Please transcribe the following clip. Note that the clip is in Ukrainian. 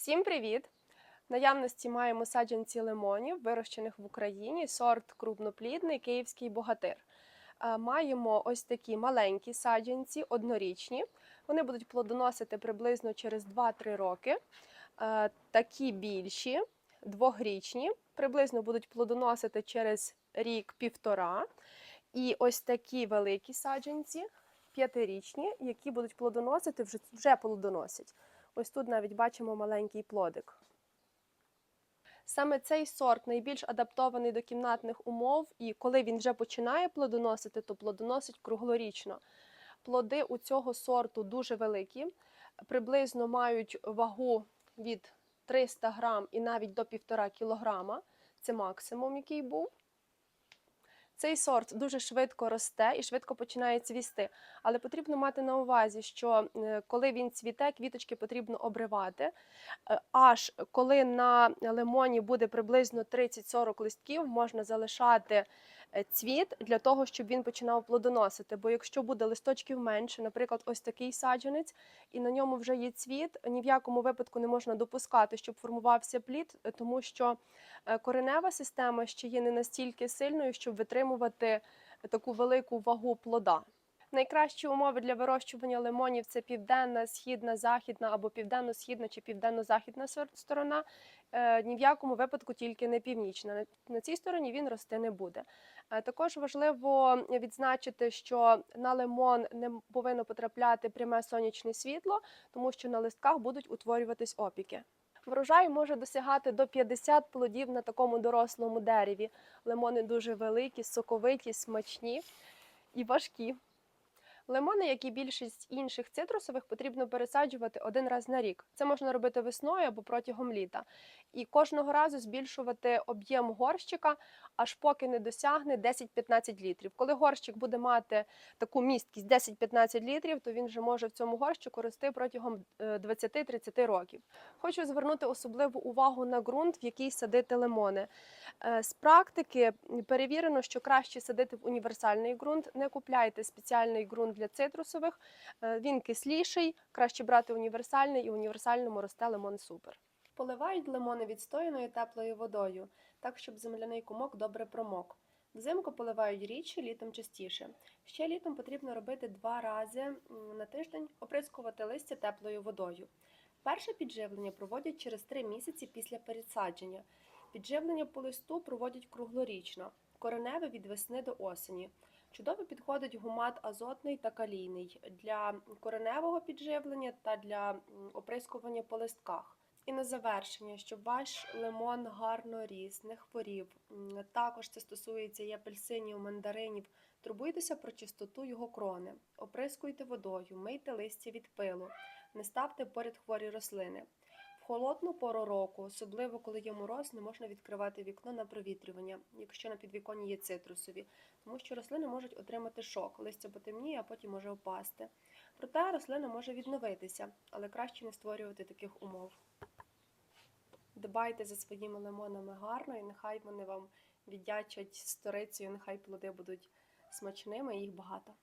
Всім привіт! В наявності маємо саджанці лимонів, вирощених в Україні, сорт крупноплідний київський богатир. Маємо ось такі маленькі саджанці, однорічні. Вони будуть плодоносити приблизно через 2-3 роки. Такі більші, двогрічні, приблизно будуть плодоносити через рік-півтора. І ось такі великі саджанці, п'ятирічні, які будуть плодоносити, вже, вже плодоносять. Ось тут навіть бачимо маленький плодик. Саме цей сорт найбільш адаптований до кімнатних умов, і коли він вже починає плодоносити, то плодоносить круглорічно. Плоди у цього сорту дуже великі, приблизно мають вагу від 300 грам і навіть до 1,5 кілограма. Це максимум, який був. Цей сорт дуже швидко росте і швидко починає цвісти. Але потрібно мати на увазі, що е, коли він цвіте, квіточки потрібно обривати. Е, Аж коли на лимоні буде приблизно 30-40 листків, можна залишати цвіт для того, щоб він починав плодоносити. Бо якщо буде листочків менше, наприклад, ось такий саджанець, і на ньому вже є цвіт, ні в якому випадку не можна допускати, щоб формувався плід, е, тому що е, коренева система ще є не настільки сильною, щоб витримувати таку велику вагу плода. Найкращі умови для вирощування лимонів це південна, східна, західна або південно-східна чи південно-західна сторона. Е, Ні в якому випадку тільки не північна. На- цій стороні він рости не буде. Е, Також важливо відзначити, що на лимон не повинно потрапляти пряме сонячне світло, тому що на листках будуть утворюватись опіки. Врожай може досягати до 50 плодів на такому дорослому дереві. Лимони дуже великі, соковиті, смачні і важкі. Лимони, як і більшість інших цитрусових, потрібно пересаджувати один раз на рік. Це можна робити весною або протягом літа. І кожного разу збільшувати об'єм горщика, аж поки не досягне 10-15 літрів. Коли горщик буде мати таку місткість 10-15 літрів, то він вже може в цьому горщику рости протягом е, 20-30 років. Хочу звернути особливу увагу на ґрунт, в який садити лимони. Е, З практики перевірено, що краще садити в універсальний ґрунт. Не купляйте спеціальний ґрунт для цитрусових. Е, Він кисліший, краще брати універсальний і універсальному росте лимон супер. Поливають лимони відстояною теплою водою, так щоб земляний комок добре промок. Взимку поливають рідше, літом частіше. Ще літом потрібно робити два рази на тиждень оприскувати листя теплою водою. Перше підживлення проводять через три місяці після пересадження. Підживлення по листу проводять круглорічно, кореневе від весни до осені. Чудово підходить гумат азотний та калійний для кореневого підживлення та для оприскування по листках. І на завершення, щоб ваш лимон гарно ріс, не хворів. Також це стосується і апельсинів, мандаринів. Турбуйтеся про чистоту його крони, оприскуйте водою, мийте листя від пилу, не ставте поряд хворі рослини. Холодну пору року, особливо коли є мороз, не можна відкривати вікно на провітрювання, якщо на підвіконні є цитрусові, тому що рослини можуть отримати шок, листя потемніє, а потім може опасти. Проте рослина може відновитися, але краще не створювати таких умов. Дбайте за своїми лимонами гарно, і нехай вони вам віддячать сторицею, нехай плоди будуть смачними і їх багато.